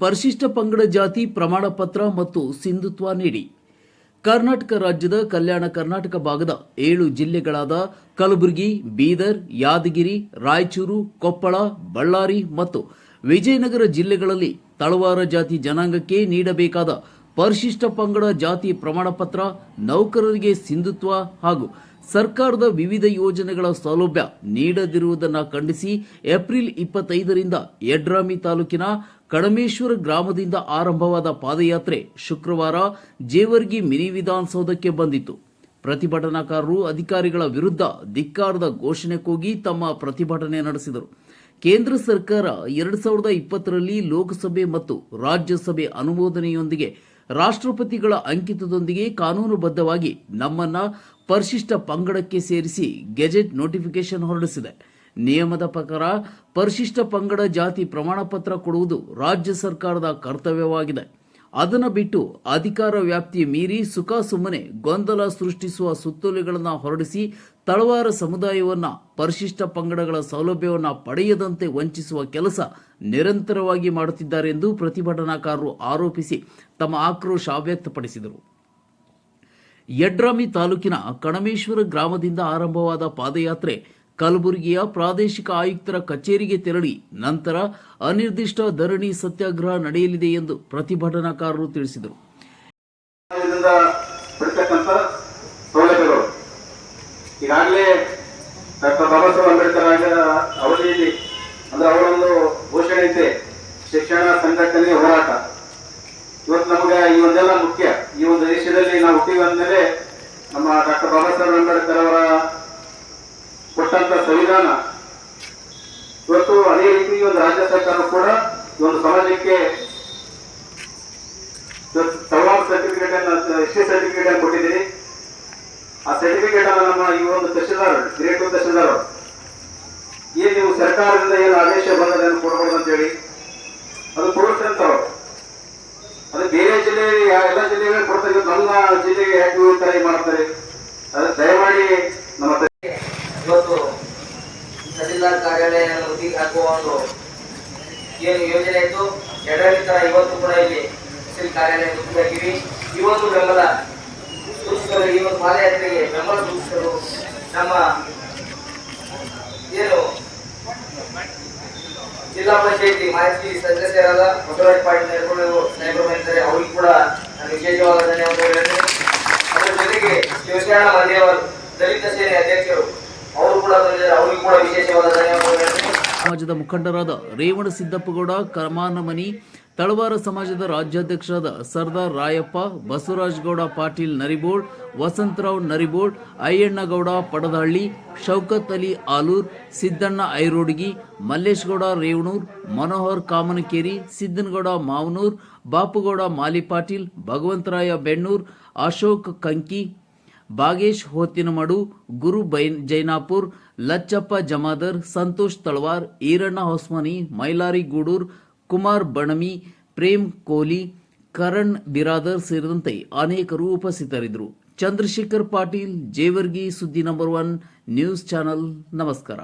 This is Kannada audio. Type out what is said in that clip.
ಪರಿಶಿಷ್ಟ ಪಂಗಡ ಜಾತಿ ಪ್ರಮಾಣ ಪತ್ರ ಮತ್ತು ಸಿಂಧುತ್ವ ನೀಡಿ. ಕರ್ನಾಟಕ ರಾಜ್ಯದ ಕಲ್ಯಾಣ ಕರ್ನಾಟಕ ಭಾಗದ ಏಳು ಜಿಲ್ಲೆಗಳಾದ ಕಲಬುರಗಿ, ಬೀದರ್, ಯಾದಗಿರಿ, ರಾಯಚೂರು, ಕೊಪ್ಪಳ, ಬಳ್ಳಾರಿ ಮತ್ತು ವಿಜಯನಗರ ಜಿಲ್ಲೆಗಳಲ್ಲಿ ತಳವಾರ ಜಾತಿ ಜನಾಂಗಕ್ಕೆ ನೀಡಬೇಕಾದ ಪರಿಶಿಷ್ಟ ಪಂಗಡ ಜಾತಿ ಪ್ರಮಾಣಪತ್ರ ನೌಕರರಿಗೆ ಸಿಂಧುತ್ವ ಹಾಗೂ ಸರ್ಕಾರದ ವಿವಿಧ ಯೋಜನೆಗಳ ಸೌಲಭ್ಯ ನೀಡದಿರುವುದನ್ನು ಖಂಡಿಸಿ ಏಪ್ರಿಲ್ ಇಪ್ಪತ್ತೈದರಿಂದ ಯಡ್ರಾಮಿ ತಾಲೂಕಿನ ಕಡಮೇಶ್ವರ ಗ್ರಾಮದಿಂದ ಆರಂಭವಾದ ಪಾದಯಾತ್ರೆ ಶುಕ್ರವಾರ ಜೇವರ್ಗಿ ಮಿನಿ ವಿಧಾನಸೌಧಕ್ಕೆ ಬಂದಿತು ಪ್ರತಿಭಟನಾಕಾರರು ಅಧಿಕಾರಿಗಳ ವಿರುದ್ಧ ಧಿಕ್ಕಾರದ ಘೋಷಣೆ ಕೂಗಿ ತಮ್ಮ ಪ್ರತಿಭಟನೆ ನಡೆಸಿದರು. ಕೇಂದ್ರ ಸರ್ಕಾರ ಎರಡು ಸಾವಿರದ ಇಪ್ಪತ್ತರಲ್ಲಿ ಲೋಕಸಭೆ ಮತ್ತು ರಾಜ್ಯಸಭೆ ಅನುಮೋದನೆಯೊಂದಿಗೆ ರಾಷ್ಟ್ರಪತಿಗಳ ಅಂಕಿತದೊಂದಿಗೆ ಕಾನೂನುಬದ್ಧವಾಗಿ ನಮ್ಮನ್ನ ಪರಿಶಿಷ್ಟ ಪಂಗಡಕ್ಕೆ ಸೇರಿಸಿ ಗೆಜೆಟ್ ನೋಟಿಫಿಕೇಶನ್ ಹೊರಡಿಸಿದೆ. ನಿಯಮದ ಪ್ರಕಾರ ಪರಿಶಿಷ್ಟ ಪಂಗಡ ಜಾತಿ ಪ್ರಮಾಣಪತ್ರ ಕೊಡುವುದು ರಾಜ್ಯ ಸರ್ಕಾರದ ಕರ್ತವ್ಯವಾಗಿದೆ. ಅದನ್ನು ಬಿಟ್ಟು ಅಧಿಕಾರ ವ್ಯಾಪ್ತಿ ಮೀರಿ ಸುಖ ಸುಮ್ಮನೆ ಗೊಂದಲ ಸೃಷ್ಟಿಸುವ ಸುತ್ತೋಲೆಗಳನ್ನು ಹೊರಡಿಸಿ ತಳವಾರ ಸಮುದಾಯವನ್ನು ಪರಿಶಿಷ್ಟ ಪಂಗಡಗಳ ಸೌಲಭ್ಯವನ್ನು ಪಡೆಯದಂತೆ ವಂಚಿಸುವ ಕೆಲಸ ನಿರಂತರವಾಗಿ ಮಾಡುತ್ತಿದ್ದಾರೆ ಎಂದು ಪ್ರತಿಭಟನಾಕಾರರು ಆರೋಪಿಸಿ ತಮ್ಮ ಆಕ್ರೋಶ ವ್ಯಕ್ತಪಡಿಸಿದರು. ಯಡ್ರಾಮಿ ತಾಲೂಕಿನ ಕಣಮೇಶ್ವರ ಗ್ರಾಮದಿಂದ ಆರಂಭವಾದ ಪಾದಯಾತ್ರೆ ಕಲಬುರಗಿಯ ಪ್ರಾದೇಶಿಕ ಆಯುಕ್ತರ ಕಚೇರಿಗೆ ತೆರಳಿ ನಂತರ ಅನಿರ್ದಿಷ್ಟ ಧರಣಿ ಸತ್ಯಾಗ್ರಹ ನಡೆಯಲಿದೆ ಎಂದು ಪ್ರತಿಭಟನಾಕಾರರು ತಿಳಿಸಿದರು. ಈಗಾಗಲೇ ಡಾಕ್ಟರ್ ಬಾಬಾ ಸಾಹೇಬ್ ಅಂಬೇಡ್ಕರ್ ಅವಧಿಯಲ್ಲಿ, ಅಂದ್ರೆ ಅವರೊಂದು ಘೋಷಣೆ ಐತೆ ಶಿಕ್ಷಣ ಸಂಘಟನೆ ಹೋರಾಟ. ಇವತ್ತು ನಮಗೆ ಈ ಒಂದೆಲ್ಲ ಮುಖ್ಯ. ಈ ಒಂದು ದೇಶದಲ್ಲಿ ನಾವು ಹುಟ್ಟಿವಂದ ಮೇಲೆ ನಮ್ಮ ಡಾಕ್ಟರ್ ಬಾಬಾ ಸಾಹೇಬ್ ಅಂಬೇಡ್ಕರ್ ಕೊಟ್ಟಂತ ಸಂವಿಧಾನ. ಇವತ್ತು ಅದೇ ರೀತಿ ಒಂದು ರಾಜ್ಯ ಸರ್ಕಾರ ಕೂಡ ಒಂದು ಸಮಾಜಕ್ಕೆ ತಳವಾರ ಸರ್ಟಿಫಿಕೇಟ್ ಅನ್ನ, ಎಸ್ ಟಿ ಸರ್ಟಿಫಿಕೇಟ್ ಅನ್ನು ಕೊಟ್ಟಿದ್ದೀರಿ. ಆ ಸರ್ಟಿಫಿಕೇಟ್ ಅನ್ನು ನಮ್ಮ ಈ ಒಂದು ತಹಶೀಲ್ದಾರ್, ಗ್ರೇಟ್ ತಹಶೀಲ್ದಾರ್ ಏನ್ ನೀವು ಸರ್ಕಾರದಿಂದ ಏನು ಆದೇಶ ಕೊಡಬಹುದು ಅಂತ ಹೇಳಿ ಅದು ಕೊಡುತ್ತಂತ ಅದು ಬೇರೆ ಜಿಲ್ಲೆಯಲ್ಲಿ ಎಲ್ಲ ಜಿಲ್ಲೆಗಳಿಗೆ ಕೊಡ್ತಾರೆ. ನನ್ನ ಜಿಲ್ಲೆಗೆ ಯಾಕೆ ಮಾಡ್ತಾರೆ ಅದು ದಯಮಾಡಿ ನಮ್ಮ ತ- ಇವತ್ತು ಕಾರ್ಯಾಲಯವನ್ನು ಮುತ್ತಿಗೆ ಹಾಕುವ ಒಂದು ಏನು ಯೋಜನೆ ಇತ್ತು? ಎರಡನೇ ತರ ಇವತ್ತು ಕೂಡ ಇಲ್ಲಿ ತಹಸೀಲ್ ಕಾರ್ಯಾಲಯ ಹಾಕಿವಿ ಈ ಒಂದು ಬೆಂಬಲ ಸೂಚಿಸಲು, ಈ ಒಂದು ಪಾದಯಾತ್ರೆಗೆ ಬೆಂಬಲ ಸೂಚಿಸಲು ನಮ್ಮ ಏನು ಜಿಲ್ಲಾ ಪಂಚಾಯತಿ ಮಾಜಿ ಸದಸ್ಯರಾದ ಬಸವರಾಜ ಪಾಟೀಲ್ ನೆರಗಳು ಸಾಹೇಬರು ಅವರಿಗೂ ಕೂಡ ವಿಶೇಷವಾದ ಧನ್ಯವಾದಗಳು ಅದರ ಜೊತೆಗೆ ಶಿವಶರಣ ದಲಿತ ಸೇನೆ ಅಧ್ಯಕ್ಷರು ಸಮಾಜದ ಮುಖಂಡರಾದ ರೇವಣ ಸಿದ್ದಪ್ಪಗೌಡ, ಕರ್ಮಾನಮನಿ, ತಳವಾರ ಸಮಾಜದ ರಾಜ್ಯಾಧ್ಯಕ್ಷರಾದ ಸರ್ದಾರ್ ರಾಯಪ್ಪ ಬಸವರಾಜಗೌಡ ಪಾಟೀಲ್ ನರಿಬೋಳ್, ವಸಂತರಾವ್ ನರಿಬೋಳ್, ಅಯ್ಯಣ್ಣಗೌಡ, ಪಡದಹಳ್ಳಿ, ಶೌಕತ್ ಅಲಿ ಆಲೂರ್, ಸಿದ್ದಣ್ಣ ಐರೋಡ್ಗಿ, ಮಲ್ಲೇಶ್ಗೌಡ ರೇವಣೂರ್, ಮನೋಹರ್ ಕಾಮನಕೇರಿ, ಸಿದ್ದನಗೌಡ ಮಾವನೂರ್, ಬಾಪುಗೌಡ ಮಾಲಿ ಪಾಟೀಲ್, ಭಗವಂತರಾಯ ಬೆಣ್ಣೂರ್, ಅಶೋಕ್ ಕಂಕಿ ಬಾಗೇಶ್ ಹೋತಿನಮಡು ಗುರು ಬೈನ್ ಜೈನಾಪುರ್, ಲಚ್ಚಪ್ಪ ಜಮಾದರ್, ಸಂತೋಷ್ ತಳವಾರ್, ಈರಣ್ಣ ಹೊಸ್ಮನಿ, ಮೈಲಾರಿ ಗೂಡೂರ್, ಕುಮಾರ್ ಬಣಮಿ, ಪ್ರೇಮ್ ಕೋಲಿ, ಕರಣ್ ಬಿರಾದರ್ ಸೇರಿದಂತೆ ಅನೇಕರು ಉಪಸ್ಥಿತರಿದ್ದರು. ಚಂದ್ರಶೇಖರ್ ಪಾಟೀಲ್, ಜೇವರ್ಗಿ ಸುದ್ದಿ ನಂಬರ್ ಒನ್, ನ್ಯೂಸ್ ಚಾನಲ್, ನಮಸ್ಕಾರ.